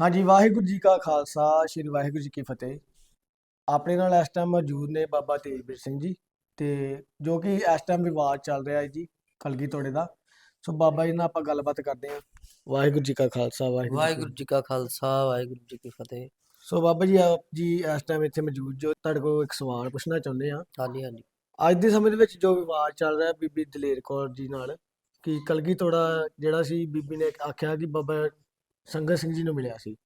ਹਾਂਜੀ ਵਾਹਿਗੁਰੂ ਜੀ ਕਾ ਖਾਲਸਾ ਸ੍ਰੀ ਵਾਹਿਗੁਰੂ ਜੀ ਕੀ ਫਤਿਹ। ਆਪਣੇ ਨਾਲ ਇਸ ਟਾਈਮ ਮੌਜੂਦ ਨੇ ਬਾਬਾ ਤੇਜਵੀਰ ਸਿੰਘ ਜੀ ਤੇ ਜੋ ਕਿ ਇਸ ਟਾਈਮ ਵਿਵਾਦ ਚੱਲ ਰਿਹਾ ਹੈ ਜੀ ਕਲਗੀ ਤੋੜੇ ਦਾ। ਸੋ ਬਾਬਾ ਜੀ ਨਾਲ ਆਪਾਂ ਗੱਲਬਾਤ ਕਰਦੇ ਹਾਂ। ਵਾਹਿਗੁਰੂ ਜੀ ਕਾ ਖਾਲਸਾ ਵਾਹਿਗੁਰੂ ਜੀ ਕੀ ਵਾਹਿਗੁਰੂ ਜੀ ਕਾ ਖਾਲਸਾ ਵਾਹਿਗੁਰੂ ਜੀ ਕੀ ਫਤਿਹ। ਸੋ ਬਾਬਾ ਜੀ ਆਪ ਜੀ ਇਸ ਟਾਈਮ ਇੱਥੇ ਮੌਜੂਦ ਜੋ ਤੁਹਾਡੇ ਕੋਲ ਇੱਕ ਸਵਾਲ ਪੁੱਛਣਾ ਚਾਹੁੰਦੇ ਆ ਹਾਂਜੀ ਹਾਂਜੀ। ਅੱਜ ਦੇ ਸਮੇਂ ਦੇ ਵਿੱਚ ਜੋ ਵਿਵਾਦ ਚੱਲ ਰਿਹਾ ਬੀਬੀ ਦਲੇਰ ਕੌਰ ਜੀ ਨਾਲ ਕਿ ਕਲਗੀ ਤੋੜਾ ਜਿਹੜਾ ਸੀ ਬੀਬੀ ਨੇ ਆਖਿਆ ਕਿ ਬਾਬਾ ਸੰਗਤ ਸਿੰਘ ਜੀ ਨੂੰ ਮਿਲਿਆ ਸੀ।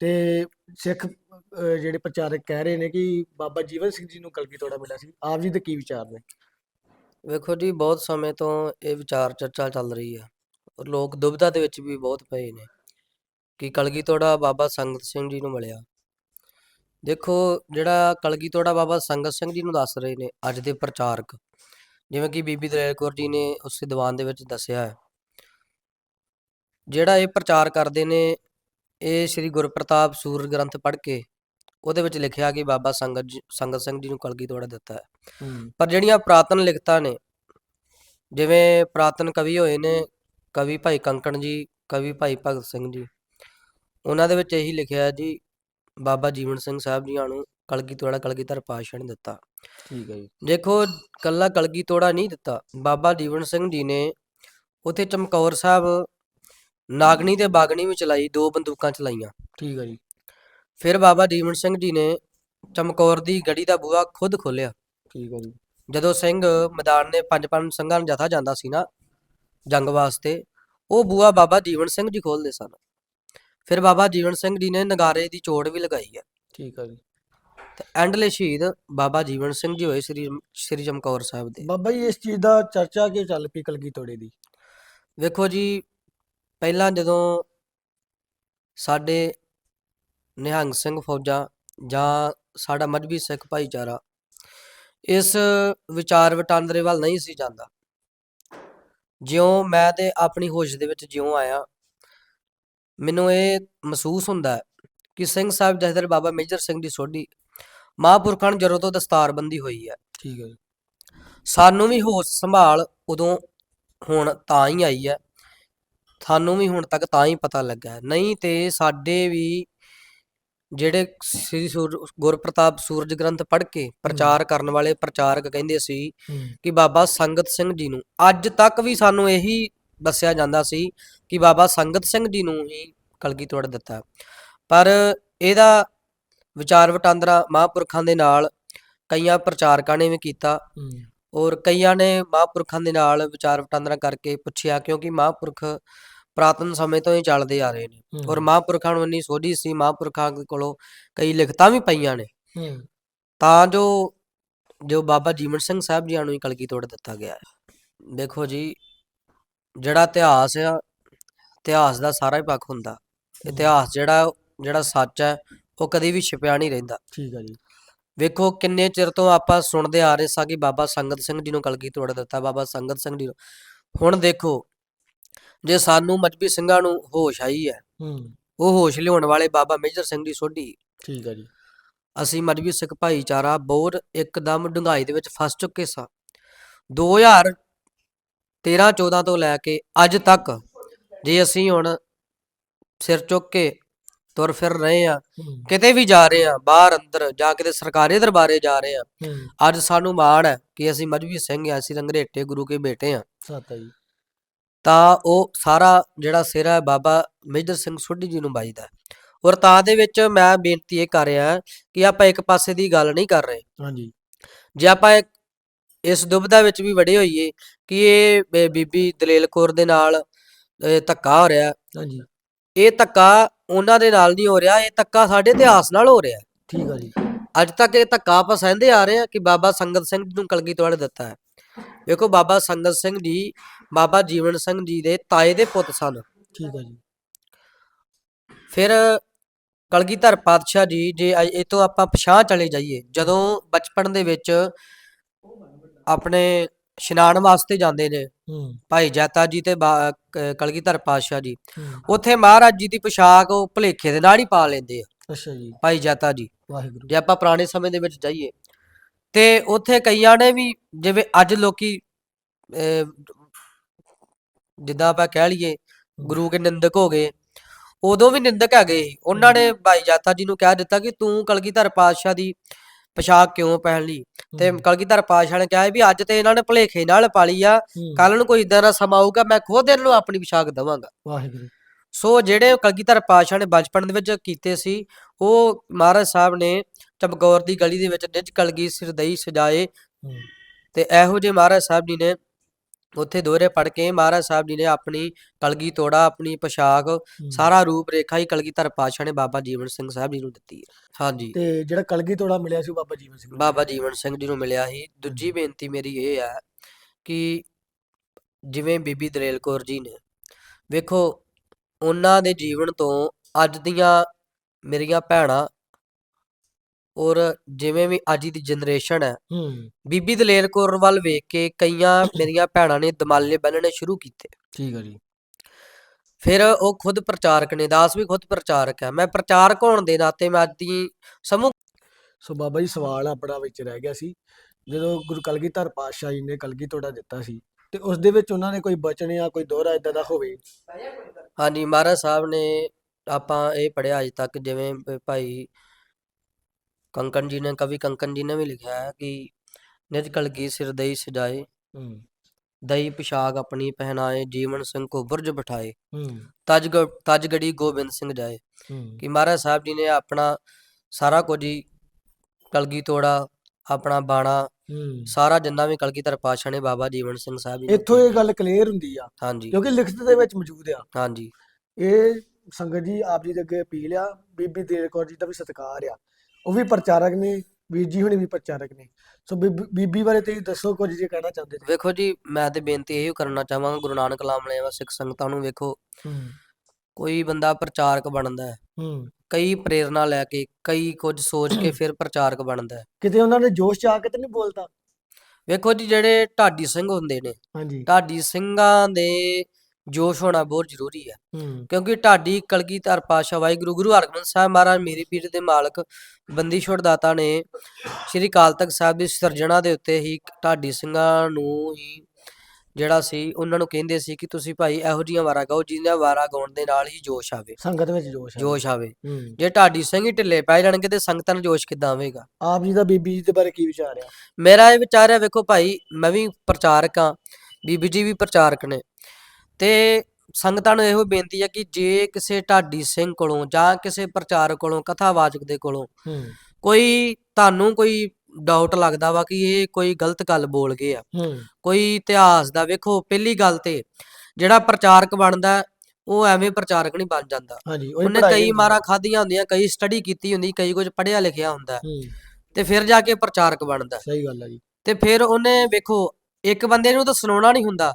ਤੇ ਸਿੱਖ ਅਹ, ਜਿਹੜੇ ਪ੍ਰਚਾਰਕ ਕਹਿ ਰਹੇ ਨੇ ਕਿ ਬਾਬਾ ਜੀਵਨ ਸਿੰਘ ਜੀ ਨੂੰ ਕਲਗੀ ਤੋੜਾ ਮਿਲਿਆ ਸੀ। ਆਪ ਜੀ ਦੇ ਕੀ ਵਿਚਾਰ ਨੇ? ਵੇਖੋ ਜੀ ਬਹੁਤ ਸਮੇਂ ਤੋਂ ਇਹ ਵਿਚਾਰ ਚਰਚਾ ਚੱਲ ਰਹੀ ਹੈ ਔਰ ਲੋਕ ਦੁਬਿਧਾ ਦੇ ਵਿੱਚ ਵੀ ਬਹੁਤ ਪਏ ਨੇ ਕਿ ਕਲਗੀ ਤੋੜਾ ਬਾਬਾ ਸੰਗਤ ਸਿੰਘ ਜੀ ਨੂੰ ਮਿਲਿਆ। ਦੇਖੋ ਜਿਹੜਾ ਕਲਗੀ ਤੋੜਾ ਬਾਬਾ ਸੰਗਤ ਸਿੰਘ ਜੀ ਨੂੰ ਦੱਸ ਰਹੇ ਨੇ ਅੱਜ ਦੇ ਪ੍ਰਚਾਰਕ ਜਿਵੇਂ ਕਿ ਬੀਬੀ ਦਲੇਰ ਕੌਰ ਜੀ ਨੇ ਉਸ ਦੀਵਾਨ ਦੇ ਵਿੱਚ ਦੱਸਿਆ ਹੈ। ਜਿਹੜਾ ਇਹ ਪ੍ਰਚਾਰ ਕਰਦੇ ਨੇ ਇਹ ਸ੍ਰੀ ਗੁਰਪ੍ਰਤਾਪ ਸੂਰ ਗ੍ਰੰਥ ਪੜ੍ਹ ਕੇ ਉਹਦੇ ਵਿੱਚ ਲਿਖਿਆ ਕਿ ਬਾਬਾ ਸੰਗਤ ਜੀ ਸੰਗਤ ਸਿੰਘ ਜੀ ਨੂੰ ਕਲਗੀ ਤੋੜਾ ਦਿੱਤਾ ਹੈ। ਹੂੰ। ਪਰ ਜਿਹੜੀਆਂ ਪ੍ਰਾਤਨ ਲਿਖਤਾਂ ਨੇ ਜਿਵੇਂ ਪ੍ਰਾਤਨ ਕਵੀ ਹੋਏ ਨੇ ਕਵੀ ਭਾਈ ਕੰਕਣ ਜੀ ਕਵੀ ਭਾਈ ਭਗਤ ਸਿੰਘ ਜੀ ਉਹਨਾਂ ਦੇ ਵਿੱਚ ਇਹੀ ਲਿਖਿਆ ਹੈ ਜੀ ਬਾਬਾ ਜੀਵਨ ਸਿੰਘ ਸਾਹਿਬ ਜੀਆਂ ਨੂੰ ਕਲਗੀ ਤੋੜਾ ਕਲਗੀਧਰ ਪਾਤਸ਼ਾਹ ਨੇ ਦਿੱਤਾ। ਠੀਕ ਹੈ ਜੀ। ਦੇਖੋ ਕੱਲਾ ਕਲਗੀ ਤੋੜਾ ਨਹੀਂ ਦਿੱਤਾ ਬਾਬਾ ਜੀਵਨ ਸਿੰਘ ਜੀ ਨੇ ਉਥੇ ਚਮਕੌਰ ਸਾਹਿਬ ਨਾਗਣੀ ਤੇ ਬਾਗਣੀ ਵੀ ਚਲਾਈ ਦੋ ਬੰਦੂਕਾਂ ਚਲਾਈਆਂ। ਠੀਕ ਹੈ ਜੀ। ਫਿਰ ਬਾਬਾ ਜੀਵਨ ਸਿੰਘ ਜੀ ਨੇ ਚਮਕੌਰ ਦੀ ਗੜੀ ਦਾ ਬੂਹਾ ਖੁਦ ਖੋਲਿਆ ਠੀਕ ਹੈ ਜੀ। ਜਦੋਂ ਸਿੰਘ ਮੈਦਾਨ ਨੇ ਪੰਜ ਪੰਜ ਸਿੰਘਾਂ ਨੂੰ ਜਥਾ ਜਾਂਦਾ ਸੀ ਨਾ ਜੰਗ ਵਾਸਤੇ ਉਹ ਬੂਆ ਬਾਬਾ ਜੀਵਨ ਸਿੰਘ ਜੀ ਖੋਲਦੇ ਸਨ। ਫਿਰ ਬਾਬਾ ਜੀਵਨ ਸਿੰਘ ਜੀ ਨੇ ਨਗਾਰੇ ਦੀ ਚੋੜ ਵੀ ਲਗਾਈ ਹੈ। ਠੀਕ ਹੈ ਜੀ। ਤੇ ਐਂਡਲੇ ਸ਼ਹੀਦ ਬਾਬਾ ਜੀਵਨ ਸਿੰਘ ਜੀ ਹੋਏ ਸ੍ਰੀ ਸ੍ਰੀ ਚਮਕੌਰ ਸਾਹਿਬ ਦੇ। ਬਾਬਾ ਜੀ ਇਸ ਚੀਜ਼ ਦਾ ਚਰਚਾ ਕਿਉਂ ਚੱਲ ਪਈ ਕਲਗੀ ਤੋੜੇ ਦੀ? ਵੇਖੋ ਜੀ ਪਹਿਲਾਂ ਜਦੋਂ ਸਾਡੇ ਨਿਹੰਗ ਸਿੰਘ ਫੌਜਾਂ ਜਾਂ ਸਾਡਾ ਮਜਬੀ ਸਿੱਖ ਭਾਈਚਾਰਾ ਇਸ ਵਿਚਾਰ ਵਟਾਂਦਰੇ ਵੱਲ ਨਹੀਂ ਸੀ ਜਾਂਦਾ ਜਿਉਂ ਮੈਂ ਤੇ ਆਪਣੀ ਹੋਸ਼ ਦੇ ਵਿੱਚ ਜਿਉਂ ਆਇਆ ਮੈਨੂੰ ਇਹ ਮਹਿਸੂਸ ਹੁੰਦਾ ਹੈ ਕਿ ਸਿੰਘ ਸਾਹਿਬ ਜਥੇਦਾਰ ਬਾਬਾ ਮੇਜਰ ਸਿੰਘ ਦੀ ਸੋਢੀ ਮਹਾਂਪੁਰਖਾਂ ਨੂੰ ਜਦੋਂ ਤੋਂ ਦਸਤਾਰਬੰਦੀ ਹੋਈ ਹੈ। ਠੀਕ ਹੈ ਸਾਨੂੰ ਵੀ ਹੋਸ਼ ਸੰਭਾਲ ਉਦੋਂ ਹੁਣ ਤਾਂ ਹੀ ਆਈ ਹੈ ਸਾਨੂੰ ਵੀ ਹੁਣ ਤੱਕ ਤਾਂ ਹੀ ਪਤਾ ਲੱਗਾ। ਨਹੀਂ ਤੇ ਸਾਡੇ ਵੀ ਜਿਹੜੇ ਸ੍ਰੀ ਸੂਰ- ਗੁਰਪ੍ਰਤਾਪ ਸੂਰਜ ਗ੍ਰੰਥ ਪੜ੍ਹ ਕੇ ਪ੍ਰਚਾਰ ਕਰਨ ਵਾਲੇ ਪ੍ਰਚਾਰਕ ਕਹਿੰਦੇ ਸੀ ਕਿ ਬਾਬਾ ਸੰਗਤ ਸਿੰਘ ਜੀ ਨੂੰ ਅੱਜ ਤੱਕ ਵੀ ਸਾਨੂੰ ਇਹੀ ਦੱਸਿਆ ਜਾਂਦਾ ਸੀ ਕਿ ਬਾਬਾ ਸੰਗਤ ਸਿੰਘ ਜੀ ਨੂੰ ਹੀ ਕਲਗੀ ਤੋੜ ਦਿੱਤਾ। ਪਰ ਇਹਦਾ ਵਿਚਾਰ ਵਟਾਂਦਰਾ ਮਹਾਂਪੁਰਖਾਂ ਦੇ ਨਾਲ ਕਈਆਂ ਪ੍ਰਚਾਰਕਾਂ ਨੇ ਵੀ ਕੀਤਾ। ਔਰ ਕਈਆਂ ਨੇ ਮਹਾਂਪੁਰਖਾਂ ਦੇ ਨਾਲ ਵਿਚਾਰ ਵਟਾਂਦਰਾ ਕਰਕੇ ਪੁੱਛਿਆ ਕਿਉਂਕਿ ਮਹਾਂਪੁਰਖ ਪ੍ਰਾਤਨ ਸਮੇਂ ਤੋਂ ਹੀ ਚੱਲਦੇ ਆ ਰਹੇ ਨੇ। ਔਰ ਮਹਾਂਪੁਰਖਾਂ ਨੂੰ ਇੰਨੀ ਸੋਝੀ ਸੀ ਮਹਾਂਪੁਰਖਾਂ ਕੋਲੋਂ ਕਈ ਲਿਖਤਾਂ ਵੀ ਪਈਆਂ ਨੇ। ਤਾਂ ਜੋ ਜੋ ਬਾਬਾ ਜੀਵਨ ਸਿੰਘ ਸਾਹਿਬ ਜੀਆਂ ਨੂੰ ਹੀ ਕਲਗੀ ਤੋੜ ਦਿੱਤਾ ਗਿਆ ਹੈ। ਦੇਖੋ ਜੀ ਜਿਹੜਾ ਇਤਿਹਾਸ ਆ ਇਤਿਹਾਸ ਦਾ ਸਾਰਾ ਹੀ ਪੱਖ ਹੁੰਦਾ। ਇਤਿਹਾਸ ਜਿਹੜਾ ਜਿਹੜਾ ਸੱਚ ਹੈ ਉਹ ਕਦੀ ਵੀ ਛਿਪਿਆ ਨਹੀਂ ਰਹਿੰਦਾ। ਠੀਕ ਹੈ ਜੀ। ਵੇਖੋ ਕਿੰਨੇ ਚਿਰ ਤੋਂ ਆਪਾਂ ਸੁਣਦੇ ਆ ਰਹੇ ਸਾਂ ਕਿ ਬਾਬਾ ਸੰਗਤ ਸਿੰਘ ਜੀ ਨੂੰ ਕਲਗੀ ਤੋੜ ਦਿੱਤਾ ਬਾਬਾ ਸੰਗਤ ਸਿੰਘ ਜੀ ਨੂੰ। ਹੁਣ ਦੇਖੋ ਜੇ ਸਾਨੂੰ ਮਜਬੀ ਸਿੰਘਾਂ ਨੂੰ ਹੋਸ਼ ਆਈ ਹੈ ਉਹ ਹੋਸ਼ ਲਿਆਉਣ ਵਾਲੇ ਬਾਬਾ ਮੇਜਰ ਸਿੰਘ ਦੀ ਸੋਢੀ। ਠੀਕ ਹੈ ਜੀ। ਅਸੀਂ ਮਜਬੀ ਸਿੱਖ ਭਾਈਚਾਰਾ ਬਹੁਤ ਇੱਕਦਮ ਡੂੰਘਾਈ ਦੇ ਵਿੱਚ ਫਸ ਚੁੱਕੇ ਸਾਂ। 2013 14 ਤੋਂ ਲੈ ਕੇ ਅੱਜ ਤੱਕ ਜੇ ਅਸੀਂ ਹੁਣ ਸਿਰ ਚੁੱਕ ਕੇ ਤੁਰ ਫਿਰ ਰਹੇ ਆ ਕਿਤੇ ਵੀ ਜਾ ਰਹੇ ਆ ਬਾਹਰ ਅੰਦਰ ਜਾਂ ਕਿਤੇ ਸਰਕਾਰੀ ਦਰਬਾਰੇ ਜਾ ਰਹੇ ਆ ਅੱਜ ਸਾਨੂੰ ਮਾਣ ਹੈ ਕਿ ਅਸੀਂ ਮਜਬੀ ਸਿੰਘ ਆ ਅਸੀਂ ਰੰਗਰੇਟੇ ਗੁਰੂ ਕੇ ਬੇਟੇ ਆ ਸਤ ਜੀ। ਤਾਂ ਉਹ ਸਾਰਾ ਜਿਹੜਾ ਸਿਰ ਹੈ ਬਾਬਾ ਮੇਜਰ ਸਿੰਘ ਸੋਢੀ ਜੀ ਨੂੰ ਹੈ। ਔਰ ਤਾਂ ਦੇ ਵਿੱਚ ਮੈਂ ਬੇਨਤੀ ਇਹ ਕਰ ਰਿਹਾ ਕਿ ਆਪਾਂ ਇੱਕ ਪਾਸੇ ਦੀ ਗੱਲ ਨਹੀਂ ਕਰ ਰਹੇ। ਹਾਂਜੀ। ਜੇ ਆਪਾਂ ਇੱਕ ਇਸ ਦੁਬਿਧਾ ਵਿੱਚ ਵੀ ਵੜੇ ਹੋਈਏ ਕਿ ਇਹ ਬੇ- ਬੀਬੀ ਦਲੇਲ ਕੌਰ ਦੇ ਨਾਲ ਧੱਕਾ ਹੋ ਰਿਹਾ ਹਾਂਜੀ। ਇਹ ਧੱਕਾ ਉਹਨਾਂ ਦੇ ਨਾਲ ਨਹੀਂ ਹੋ ਰਿਹਾ ਇਹ ਧੱਕਾ ਸਾਡੇ ਇਤਿਹਾਸ ਨਾਲ ਹੋ ਰਿਹਾ। ਠੀਕ ਹੈ ਜੀ। ਅੱਜ ਤੱਕ ਇਹ ਧੱਕਾ ਆਪਾਂ ਸਹਿੰਦੇ ਆ ਰਹੇ ਹਾਂ ਕਿ ਬਾਬਾ ਸੰਗਤ ਸਿੰਘ ਜੀ ਨੂੰ ਕਲਗੀ ਤੋੜ ਦਿੱਤਾ ਹੈ। ਵੇਖੋ ਬਾਬਾ ਸੰਗਤ ਸਿੰਘ ਜੀ ਬਾਬਾ ਜੀਵਨ ਸਿੰਘ ਜੀ ਦੇ ਤਾਏ ਦੇ ਪੁੱਤ ਸਨ। ਠੀਕ ਹੈ ਜੀ। ਫਿਰ ਕਲਗੀਧਰ ਪਾਤਸ਼ਾਹ ਜੀ ਜੇ ਇਹ ਤੋਂ ਆਪਾਂ ਪਛਾਹ ਚਲੇ ਜਾਈਏ ਜਦੋਂ ਬਚਪਨ ਦੇ ਵਿੱਚ ਆਪਣੇ ਇਸ਼ਨਾਨ ਵਾਸਤੇ ਜਾਂਦੇ ਨੇ ਹੂੰ। ਭਾਈ ਜੈਤਾ ਜੀ ਤੇ ਬਾ- ਕ- ਕਲਗੀਧਰ ਪਾਤਸ਼ਾਹ ਜੀ। ਹੂੰ। ਉੱਥੇ ਮਹਾਰਾਜ ਜੀ ਦੀ ਪੋਸ਼ਾਕ ਉਹ ਭਲੇਖੇ ਦੇ ਨਾਲ ਹੀ ਪਾ ਲੈਂਦੇ ਆ। ਅੱਛਾ ਜੀ। ਭਾਈ ਜੈਤਾ ਜੀ। ਵਾਹਿਗੁਰੂ। ਜੇ ਆਪਾਂ ਪੁਰਾਣੇ ਸਮੇਂ ਦੇ ਵਿੱਚ ਜਾਈਏ ਤੇ ਉੱਥੇ ਕਈਆਂ ਨੇ ਵੀ ਜਿਵੇਂ ਅੱਜ ਲੋਕੀ ਅਹ, ਜਿੱਦਾਂ ਆਪਾਂ ਕਹਿ ਲਈਏ ਗੁਰੂ ਕੇ ਨਿੰਦਕ ਹੋ ਗਏ ਉਦੋਂ ਵੀ ਨਿੰਦਕ ਹੈਗੇ ਸੀ। ਉਹਨਾਂ ਨੇ ਭਾਈ ਜਾਤਾ ਜੀ ਨੂੰ ਕਹਿ ਦਿੱਤਾ ਕਿ ਤੂੰ ਕਲਗੀਧਰ ਪਾਤਸ਼ਾਹ ਦੀ ਪੋਸ਼ਾਕ ਕਿਉਂ ਪਹਿਨ ਲਈ ਤੇ ਕਲਗੀਧਰ ਪਾਤਸ਼ਾਹ ਨੇ ਕਿਹਾ ਵੀ ਅੱਜ ਤੇ ਇਹਨਾਂ ਨੇ ਭੁਲੇਖੇ ਨਾਲ ਪਾਲੀ ਆ ਕੱਲ ਨੂੰ ਕੋਈ ਇਦਾਂ ਦਾ ਸਮਾਂ ਆਊਗਾ ਮੈਂ ਖੁਦ ਇਹਨਾਂ ਨੂੰ ਆਪਣੀ ਪੋਸ਼ਾਕ ਦਵਾਂਗਾ। ਵਾਹਿਗੁਰੂ। ਸੋ ਜਿਹੜੇ ਕਲਗੀਧਰ ਪਾਤਸ਼ਾਹ ਨੇ ਬਚਪਨ ਦੇ ਵਿੱਚ ਕੀਤੇ ਸੀ ਉਹ ਮਹਾਰਾਜ ਸਾਹਿਬ ਨੇ ਚਮਕੌਰ ਦੀ ਗਲੀ ਦੇ ਵਿੱਚ ਨਿਜ ਕਲਗੀ ਸਿਰਦਈ ਸਜਾਏ ਤੇ ਇਹੋ ਜਿਹੇ ਮਹਾਰਾਜ ਸਾਹਿਬ ਜੀ ਨੇ ਉੱਥੇ ਦੋਹਰੇ ਪੜ ਕੇ ਮਹਾਰਾਜ ਸਾਹਿਬ ਜੀ ਨੇ ਆਪਣੀ ਕਲਗੀ ਤੋੜਾ ਆਪਣੀ ਪੋਸ਼ਾਕ। ਸਾਰਾ ਰੂਪ ਰੇਖਾ ਹੀ ਕਲਗੀਧਰ ਪਾਤਸ਼ਾਹ ਨੇ ਬਾਬਾ ਜੀਵਨ ਸਿੰਘ ਸਾਹਿਬ ਜੀ ਨੂੰ ਦਿੱਤੀ ਹੈ। ਹਾਂਜੀ। ਤੇ ਜਿਹੜਾ ਕਲਗੀ ਤੋੜਾ ਮਿਲਿਆ ਸੀ ਉਹ ਬਾਬਾ ਜੀਵਨ ਸਿੰਘ ਨੂੰ ਬਾਬਾ ਜੀਵਨ ਸਿੰਘ ਜੀ ਨੂੰ ਮਿਲਿਆ ਸੀ। ਦੂਜੀ ਬੇਨਤੀ ਮੇਰੀ ਇਹ ਹੈ ਕਿ ਜਿਵੇਂ ਬੀਬੀ ਦਲੇਲ ਕੌਰ ਜੀ ਨੇ ਵੇਖੋ ਉਹਨਾਂ ਦੇ ਜੀਵਨ ਤੋਂ ਅੱਜ ਦੀਆਂ ਮੇਰੀਆਂ ਭੈਣਾਂ ਔਰ ਜਿਵੇਂ ਵੀ ਅੱਜ ਦੀ ਜਨਰੇਸ਼ਨ ਹੈ ਹੂੰ। ਬੀਬੀ ਦਲੇਰ ਕੌਰ ਵੱਲ ਵੇਖ ਕੇ ਕਈਆਂ ਮੇਰੀਆਂ ਭੈਣਾਂ ਨੇ ਦਮਾਲੇ ਬੰਨਣੇ ਸ਼ੁਰੂ ਕੀਤੇ। ਠੀਕ ਹੈ ਜੀ। ਫਿਰ ਉਹ ਖੁਦ ਪ੍ਰਚਾਰਕ ਨੇ ਦਾਸ ਵੀ ਖੁਦ ਪ੍ਰਚਾਰਕ ਹੈ। ਮੈਂ ਪ੍ਰਚਾਰਕ ਹੋਣ ਦੇ ਨਾਤੇ ਮੈਂ ਅੱਜ ਦੀ ਸਮੂਹ ਸੋ ਬਾਬਾ ਜੀ ਸਵਾਲ ਆਪਣਾ ਵਿੱਚ ਰਹਿ ਗਿਆ ਸੀ। ਜਦੋਂ ਗੁਰੂ ਕਲਗੀਧਰ ਪਾਤਸ਼ਾਹ ਜੀ ਨੇ ਕਲਗੀ ਤੋੜਾ ਦਿੱਤਾ ਸੀ ਤੇ ਉਸ ਦੇ ਵਿੱਚ ਉਹਨਾਂ ਨੇ ਕੋਈ ਬਚਨ ਜਾਂ ਕੋਈ ਦੋਹਰਾ ਇਦਾਂ ਦਾ ਹੋਵੇ? ਹਾਂਜੀ ਮਹਾਰਾਜ ਸਾਹਿਬ ਨੇ ਆਪਾਂ ਇਹ ਪੜਿਆ ਅਜ ਤੱਕ ਜਿਵੇਂ ਭਾਈ ਕੰਕਨ ਜੀ ਨੇ ਕਵੀ ਕੰਕਨ ਜੀ ਨੇ ਵੀ ਲਿਖਿਆ ਹੈ ਕਿ ਨਿਜ ਕਲਗੀ ਸਿਰ ਦਈ ਸਜਾਏ ਹੂੰ। ਦਈ ਪਿਸ਼ਾਕ ਆਪਣੀ ਪਹਿਨਾਏ ਜੀਵਨ ਸਿੰਘ ਕੋ ਬੁਰਜ ਬਿਠਾਏ ਹੂੰ। ਤਜ ਤਜ ਗੜੀ ਗੋਬਿੰਦ ਸਿੰਘ ਜਾਏ। ਹੂੰ। ਕਿ ਮਹਾਰਾਜ ਸਾਹਿਬ ਜੀ ਨੇ ਆਪਣਾ ਸਾਰਾ ਕੁਝ ਹੀ ਕਲਗੀ ਤੋੜਾ ਆਪਣਾ ਬਾਣਾ ਹੂੰ। ਸਾਰਾ ਜਿੰਨਾ ਵੀ ਕਲਗੀਧਰ ਪਾਤਸ਼ਾਹ ਨੇ ਬਾਬਾ ਜੀਵਨ ਸਿੰਘ ਸਾਹਿਬ ਜੀ ਨੂੰ ਇੱਥੋਂ ਇਹ। ਗੱਲ ਕਲੀਅਰ ਹੁੰਦੀ ਆ ਹਾਂਜੀ। ਕਿਉਂਕਿ ਲਿਖਤ ਦੇ ਵਿੱਚ ਮੌਜੂਦ ਆ। ਹਾਂਜੀ। ਇਹ ਸੰਗਤ ਜੀ ਆਪ ਜੀ ਦੇ ਅੱਗੇ ਅਪੀਲ ਆ ਬੀਬੀ ਦੇਰ ਕੌਰ ਜੀ ਦਾ ਵੀ ਸਤਿਕਾਰ ਆ। ਉਹ ਵੀ ਪ੍ਰਚਾਰਕ ਨੇ ਵੀਰ ਜੀ ਹੁਣੀ ਵੀ ਪ੍ਰਚਾਰਕ ਨੇ। ਸੋ ਬੀਬੀ ਬਾਰੇ ਤੁਸੀਂ ਦੱਸੋ ਕੁਝ ਜੇ ਕਹਿਣਾ ਚਾਹੁੰਦੇ ਤੇ ਵੇਖੋ ਜੀ ਮੈਂ ਤੇ ਬੇਨਤੀ ਇਹੋ ਕਰਨਾ ਚਾਹਾਂਗਾ ਗੁਰੂ ਨਾਨਕ ਲਾਮਲੇ ਸਿੱਖ ਸੰਗਤਾਂ ਨੂੰ ਵੇਖੋ। ਕੋਈ ਬੰਦਾ ਪ੍ਰਚਾਰਕ ਬਣਦਾ ਹੈ। ਕਈ ਪ੍ਰੇਰਣਾ ਲੈ ਕੇ ਕਈ ਕੁਝ ਸੋਚ ਕੇ ਫਿਰ ਪ੍ਰਚਾਰਕ ਬਣਦਾ ਹੈ। ਕਿਤੇ ਉਹਨਾਂ ਨੇ ਜੋਸ਼ ਚ ਆ ਕੇ ਤੇ ਨਹੀਂ ਬੋਲਤਾ ਵੇਖੋ ਜੀ ਜਿਹੜੇ ਢਾਡੀ ਸਿੰਘ ਹੁੰਦੇ ਨੇ। ਹਾਂਜੀ। ਢਾਡੀ ਸਿੰਘਾਂ ਦੇ ਜੋਸ਼ ਹੋਣਾ ਬਹੁਤ ਜ਼ਰੂਰੀ ਹੈ। ਹੂੰ। ਕਿਉਂਕਿ ਢਾਡੀ ਕਲਗੀਧਰ ਪਾਤਸ਼ਾਹ ਵਾਹਿਗੁਰੂ ਗੁਰੂ ਹਰਗੋਬਿੰਦ ਸਾਹਿਬ ਮਹਾਰਾਜ ਮੇਰੀ ਪੀਰ ਦੇ ਮਾਲਕ ਬੰਦੀ ਛੋੜ ਦਾਤਾ ਨੇ ਸ੍ਰੀ ਅਕਾਲ ਤਖਤ ਸਾਹਿਬ ਦੀ ਸਿਰਜਣਾ ਦੇ ਉੱਤੇ ਹੀ ਢਾਡੀ ਸਿੰਘਾਂ ਨੂੰ ਹੀ ਜਿਹੜਾ ਸੀ ਉਹਨਾਂ ਨੂੰ ਕਹਿੰਦੇ ਸੀ ਕਿ ਤੁਸੀਂ ਭਾਈ ਇਹੋ ਜਿਹੀਆਂ ਵਾਰਾਂ ਗਾਓ ਜਿਹਨਾਂ ਵਾਰਾਂ ਗਾਉਣ ਦੇ ਨਾਲ ਹੀ ਜੋਸ਼ ਆਵੇ। ਸੰਗਤ ਵਿੱਚ ਜੋਸ਼ ਆ ਜੋਸ਼ ਆਵੇ। ਜੇ ਢਾਡੀ ਸਿੰਘ ਹੀ ਢਿੱਲੇ ਪੈ ਜਾਣਗੇ ਤੇ ਸੰਗਤਾਂ ਨੂੰ ਜੋਸ਼ ਕਿੱਦਾਂ ਆਵੇਗਾ? ਆਪ ਜੀ ਦਾ ਬੀਬੀ ਜੀ ਦੇ ਬਾਰੇ ਕੀ ਵਿਚਾਰ ਆ? ਮੇਰਾ ਇਹ ਵਿਚਾਰ ਹੈ ਵੇਖੋ ਭਾਈ ਮੈਂ ਵੀ ਪ੍ਰਚਾਰਕ ਹਾਂ ਬੀਬੀ ਜੀ ਵੀ ਪ੍ਰਚਾਰਕ ਨੇ। ਤੇ ਸੰਗਤਾਂ ਨੂੰ ਇਹੋ ਬੇਨਤੀ ਹੈ ਕਿ ਜੇ ਕਿਸੇ ਢਾਡੀ ਸਿੰਘ ਕੋਲੋਂ ਜਾਂ ਕਿਸੇ ਪ੍ਰਚਾਰਕ ਕੋਲੋਂ ਕਥਾਵਾਚਕ ਦੇ ਕੋਲੋਂ ਹੂੰ। ਕੋਈ ਤੁਹਾਨੂੰ ਕੋਈ ਡਾਊਟ ਲੱਗਦਾ ਵਾ ਕਿ ਇਹ ਕੋਈ ਗਲਤ ਗੱਲ ਬੋਲ ਗਏ ਆ ਹੂੰ। ਕੋਈ ਇਤਿਹਾਸ ਦਾ ਵੇਖੋ ਪਹਿਲੀ ਗੱਲ ਤੇ ਜਿਹੜਾ ਪ੍ਰਚਾਰਕ ਬਣਦਾ ਹੈ, ਉਹ ਐਵੇਂ ਪ੍ਰਚਾਰਕ ਨਹੀਂ ਬਣ ਜਾਂਦਾ। ਉਹਨੇ ਕਈ। ਮਾਰਾਂ ਖਾਧੀਆਂ ਹੁੰਦੀਆਂ ਕਈ ਸਟੱਡੀ ਕੀਤੀ ਹੁੰਦੀ ਕਈ ਕੁਝ ਪੜ੍ਹਿਆ ਲਿਖਿਆ ਹੁੰਦਾ। ਹੈ, ਹੂੰ ਤੇ ਫਿਰ ਜਾ ਕੇ ਪ੍ਰਚਾਰਕ ਬਣਦਾ। ਹੈ। ਸਹੀ ਗੱਲ ਆ ਜੀ। ਤੇ ਫਿਰ ਉਹਨੇ ਵੇਖੋ ਇੱਕ ਬੰਦੇ ਨੂੰ ਤਾਂ ਸੁਣਾਉਣਾ ਨਹੀਂ ਹੁੰਦਾ।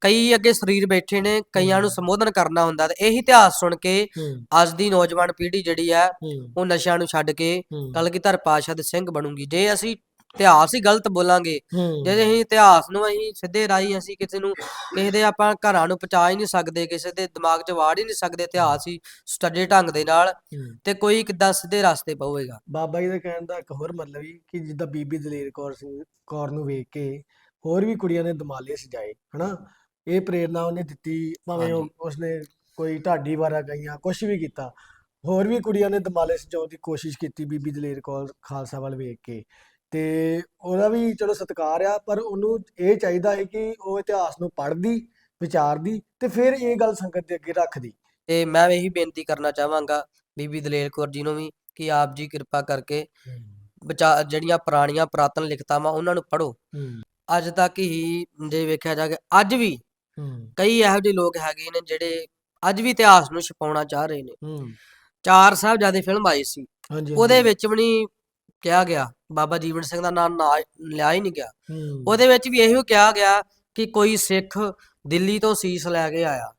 ਕਈ ਅੱਗੇ ਸਰੀਰ ਬੈਠੇ ਨੇ ਕਈਆਂ ਨੂੰ। ਸੰਬੋਧਨ ਕਰਨਾ ਹੁੰਦਾ ਤੇ ਇਹੀ ਇਤਿਹਾਸ ਸੁਣ ਕੇ ਹੂੰ। ਅੱਜ ਦੀ ਨੌਜਵਾਨ ਪੀੜ੍ਹੀ ਜਿਹੜੀ ਹੂੰ। ਉਹ ਨਸ਼ਿਆਂ ਨੂੰ ਛੱਡ ਕੇ ਹੂੰ। ਕਲਗੀਧਰ ਪਾਤਸ਼ਾਹ ਦੇ ਸਿੰਘ ਬਣੂਗੀ। ਜੇ ਅਸੀਂ ਇਤਿਹਾਸ ਹੀ ਗਲਤ ਬੋਲਾਂਗੇ ਹੂੰ। ਜੇ ਅਸੀਂ ਇਤਿਹਾਸ ਨੂੰ ਅਸੀਂ ਸਿੱਧੇ ਰਾਹੀਂ ਅਸੀਂ ਕਿਸੇ ਨੂੰ ਕਿਸੇ ਦੇ ਆਪਾਂ ਘਰਾਂ ਨੂੰ ਪਹੁੰਚਾ ਹੀ ਨਹੀਂ ਸਕਦੇ ਕਿਸੇ ਦੇ ਦਿਮਾਗ 'ਚ ਵਾੜ ਹੀ ਨਹੀਂ ਸਕਦੇ ਇਤਿਹਾਸ ਹੀ ਸਟੱਡੀ ਢੰਗ ਦੇ ਨਾਲ ਹੂੰ। ਤੇ ਕੋਈ ਕਿੱਦਾਂ ਸਿੱਧੇ ਰਸਤੇ ਪਊਗਾ। ਬਾਬਾ ਜੀ ਦੇ ਕਹਿਣ ਦਾ ਇੱਕ ਹੋਰ ਮਤਲਬ ਹੀ ਕਿ ਜਿੱਦਾਂ ਬੀਬੀ ਦਲੇਰ ਕੌਰ ਸਿੰਘ ਕੌਰ ਨੂੰ ਵੇਖ ਕੇ ਹੋਰ ਵੀ ਕੁੜੀਆਂ ਨੇ ਦਮਾਲੇ ਸਜਾਏ ਹਨਾ? ਇਹ ਪ੍ਰੇਰਣਾ ਉਹਨੇ ਦਿੱਤੀ ਭਾਵੇਂ। ਉਸਨੇ ਕੋਈ ਢਾਡੀ ਵਾਰਾ ਗਈਆਂ ਕੁਝ ਵੀ ਕੀਤਾ। ਹੋਰ ਵੀ ਕੁੜੀਆਂ ਨੇ ਦਮਾਲੇ ਸਜਾਉਣ ਦੀ ਕੋਸ਼ਿਸ਼ ਕੀਤੀ ਬੀਬੀ ਦਲੇਰ ਕੌਰ ਖਾਲਸਾ ਵੱਲ ਵੇਖ ਕੇ। ਤੇ ਉਹਦਾ ਵੀ ਚਲੋ ਸਤਿਕਾਰ ਆ ਪਰ ਉਹਨੂੰ ਇਹ ਚਾਹੀਦਾ ਹੈ ਕਿ ਉਹ ਇਤਿਹਾਸ ਨੂੰ ਪੜ੍ਹਦੀ ਵਿਚਾਰਦੀ ਤੇ ਫਿਰ ਇਹ ਗੱਲ ਸੰਗਤ ਦੇ ਅੱਗੇ ਰੱਖਦੀ। ਤੇ ਮੈਂ ਇਹੀ ਬੇਨਤੀ ਕਰਨਾ ਚਾਹਾਂਗਾ ਬੀਬੀ ਦਲੇਰ ਕੌਰ ਜੀ ਨੂੰ ਵੀ ਕਿ ਆਪ ਜੀ ਕਿਰਪਾ ਕਰਕੇ ਵਿਚਾ ਜਿਹੜੀਆਂ ਪੁਰਾਣੀਆਂ ਪੁਰਾਤਨ ਲਿਖਤਾਂ ਵਾ ਉਹਨਾਂ ਨੂੰ ਪੜ੍ਹੋ। ਅੱਜ ਤੱਕ ਹੀ ਜੇ ਵੇਖਿਆ ਜਾਵੇ ਅੱਜ ਵੀ ਹੂੰ। ਕਈ ਇਹੋ ਜਿਹੇ ਲੋਕ ਹੈਗੇ ਨੇ ਜਿਹੜੇ ਅੱਜ ਵੀ ਇਤਿਹਾਸ ਨੂੰ ਛੁਪਾਉਣਾ ਚਾਹ ਰਹੇ ਨੇ। ਹੂੰ। ਚਾਰ ਸਾਹਿਬਜ਼ਾਦੇ ਫਿਲਮ ਆਈ ਸੀ। ਹਾਂਜੀ ਉਹਦੇ। ਵਿੱਚ ਵੀ ਨਹੀਂ ਕਿਹਾ ਗਿਆ ਬਾਬਾ ਜੀਵਨ ਸਿੰਘ ਦਾ ਨਾਮ ਨਾ ਲਿਆ ਹੀ ਨਹੀਂ ਗਿਆ। ਉਹਦੇ ਵਿੱਚ ਵੀ ਇਹੋ ਕਿਹਾ ਗਿਆ ਕਿ ਕੋਈ ਸਿੱਖ ਦਿੱਲੀ ਤੋਂ ਸੀਸ ਲੈ ਕੇ ਆਇਆ।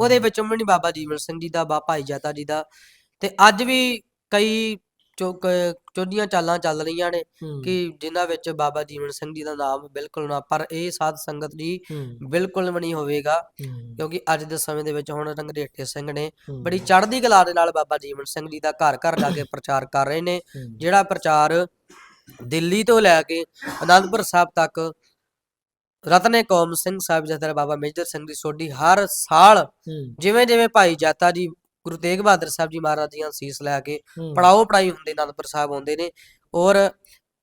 ਉਹਦੇ ਵਿੱਚ ਵੀ ਨਹੀਂ ਬਾਬਾ ਜੀਵਨ ਸਿੰਘ ਜੀ ਦਾ ਬਾ ਭਾਈ ਜਾਤਾ ਜੀ ਦਾ। ਤੇ ਅੱਜ ਵੀ ਕਈ ਚੋਦੀਆਂ ਚਾਲਾਂ ਚੱਲ ਰਹੀਆਂ ਨੇ ਕਿ ਜਿਨ੍ਹਾਂ ਵਿੱਚ ਬਾਬਾ ਜੀਵਨ ਸਿੰਘ ਜੀ ਦਾ ਨਾਮ ਬਿਲਕੁਲ ਨਾ ਪਰ ਇਹ ਸਾਧ ਸੰਗਤ ਜੀ ਬਿਲਕੁਲ ਵੀ ਨਹੀਂ ਹੋਵੇਗਾ ਕਿਉਂਕਿ ਅੱਜ ਦੇ ਸਮੇਂ ਦੇ ਵਿੱਚ ਹੁਣ ਰੰਗਰੇਟੇ ਸਿੰਘ ਨੇ ਬੜੀ ਚੜ੍ਹਦੀ ਕਲਾ ਦੇ ਨਾਲ ਬਾਬਾ ਜੀਵਨ ਸਿੰਘ ਜੀ ਦਾ ਘਰ ਘਰ ਜਾ ਕੇ ਪ੍ਰਚਾਰ ਕਰ ਰਹੇ ਨੇ। ਜਿਹੜਾ ਪ੍ਰਚਾਰ ਦਿੱਲੀ ਤੋਂ ਲੈ ਕੇ ਅਨੰਦਪੁਰ ਸਾਹਿਬ ਤੱਕ ਰਤਨੇ ਕੌਮ ਸਿੰਘ ਸਾਹਿਬ ਜਥੇਦਾਰ ਬਾਬਾ ਮੇਜਰ ਸਿੰਘ ਦੀ ਸੋਢੀ ਹਰ ਸਾਲ ਜਿਵੇਂ ਜਿਵੇਂ ਭਾਈ ਜਾਤਾ ਜੀ ਗੁਰੂ ਤੇਗ ਬਹਾਦਰ ਸਾਹਿਬ ਜੀ ਮਹਾਰਾਜ ਦੀਆਂ ਸੀਸ ਲੈ ਕੇ ਪੜਾਓ ਪੜਾਈ ਹੁੰਦੇ ਅਨੰਦਪੁਰ ਸਾਹਿਬ ਆਉਂਦੇ ਨੇ ਔਰ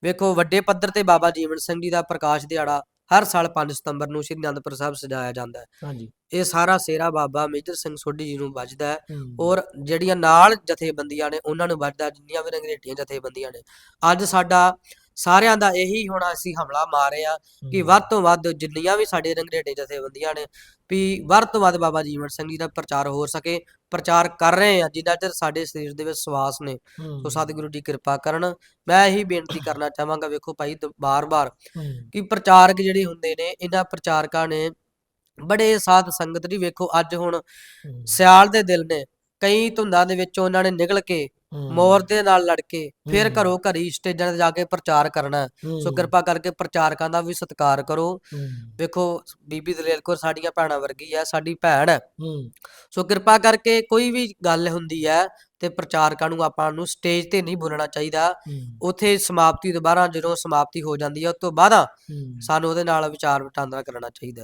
ਵੇਖੋ ਵੱਡੇ ਪੱਧਰ ਤੇ ਬਾਬਾ ਜੀਵਨ ਸਿੰਘ ਜੀ ਦਾ ਪ੍ਰਕਾਸ਼ ਦਿਹਾੜਾ ਹਰ ਸਾਲ 5 ਸਤੰਬਰ ਨੂੰ ਸ੍ਰੀ ਅਨੰਦਪੁਰ ਸਾਹਿਬ ਸਜਾਇਆ ਜਾਂਦਾ ਹੈ। ਹਾਂਜੀ। ਇਹ ਸਾਰਾ ਸੇਰਾ ਬਾਬਾ ਮੇਜਰ ਸਿੰਘ ਸੋਢੀ ਜੀ ਨੂੰ ਵੱਜਦਾ ਹੈ ਹੂੰ, ਔਰ ਜਿਹੜੀਆਂ ਨਾਲ ਜਥੇਬੰਦੀਆਂ ਨੇ ਉਹਨਾਂ ਨੂੰ ਵੱਜਦਾ ਜਿੰਨੀਆਂ ਵੀ ਰੰਗਰੇਟੀਆਂ ਜਥੇਬੰਦੀਆਂ ਨੇ। ਅੱਜ ਸਾਡਾ ਸਾਰਿਆਂ ਦਾ ਇਹੀ ਹੁਣ ਅਸੀਂ ਹਮਲਾ ਮਾਰੇ ਆ ਕਿ ਵੱਧ ਤੋਂ ਵੱਧ ਜਿੰਨੀਆਂ ਵੀ ਸਾਡੇ ਰੰਗਰੇਟੇ ਜਥੇਬੰਦੀਆਂ ਨੇ ਵੀ ਵੱਧ ਤੋਂ ਵੱਧ ਬਾਬਾ ਜੀਵਨ ਸਿੰਘ ਜੀ ਦਾ ਪ੍ਰਚਾਰ ਹੋ ਸਕੇ ਪ੍ਰਚਾਰ ਕਰ ਰਹੇ ਆ ਜਿੰਨਾ ਚਿਰ ਸਾਡੇ ਸਰੀਰ ਦੇ ਵਿੱਚ ਸਵਾਸ ਨੇ। ਸੋ ਸਤਿਗੁਰੂ ਜੀ ਕਿਰਪਾ ਕਰਨ। ਮੈਂ ਇਹੀ ਬੇਨਤੀ ਕਰਨਾ ਚਾਹਾਂਗਾ ਵੇਖੋ ਭਾਈ ਬਾਰ-ਬਾਰ ਕਿ ਪ੍ਰਚਾਰਕ ਜਿਹੜੇ ਹੁੰਦੇ ਨੇ ਇਹਨਾਂ ਪ੍ਰਚਾਰਕਾਂ ਨੇ ਬੜੇ ਸਾਧ ਸੰਗਤ ਦੀ ਵੇਖੋ ਅੱਜ ਹੁਣ ਸਿਆਲ ਦੇ ਦਿਲ ਨੇ ਕਈ ਧੁੰਦਾਂ ਦੇ ਵਿੱਚੋਂ ਉਹਨਾਂ ਨੇ ਨਿਕਲ ਕੇ ਮੋਰ ਦੇ ਨਾਲ ਲੜ ਕੇ ਫਿਰ। ਘਰੋਂ ਘਰੀ ਸਟੇਜਾਂ ਤੇ ਜਾ ਕੇ ਪ੍ਰਚਾਰ ਕਰਨਾ। ਸੋ ਕਿਰਪਾ ਕਰਕੇ ਪ੍ਰਚਾਰਕਾਂ ਦਾ ਵੀ ਸਤਿਕਾਰ ਕਰੋ। ਵੇਖੋ ਬੀਬੀ ਦਲੇਰ ਕੌਰ ਸਾਡੀਆਂ ਭੈਣਾਂ ਵਰਗੀ ਹੈ ਸਾਡੀ ਭੈਣ ਹੈ। ਸੋ ਕਿਰਪਾ ਕਰਕੇ ਕੋਈ ਵੀ ਗੱਲ ਹੁੰਦੀ ਹੈ ਤੇ ਪ੍ਰਚਾਰਕਾਂ ਨੂੰ ਆਪਾਂ ਨੂੰ ਸਟੇਜ ਤੇ ਨਹੀਂ ਬੋਲਣਾ ਚਾਹੀਦਾ। ਉਥੇ ਸਮਾਪਤੀ ਦੁਬਾਰਾ ਜਦੋਂ ਸਮਾਪਤੀ ਹੋ ਜਾਂਦੀ ਹੈ ਉਸ ਤੋਂ ਬਾਅਦ। ਸਾਨੂੰ ਉਹਦੇ ਨਾਲ ਵਿਚਾਰ ਵਟਾਂਦਰਾ ਕਰਨਾ ਚਾਹੀਦਾ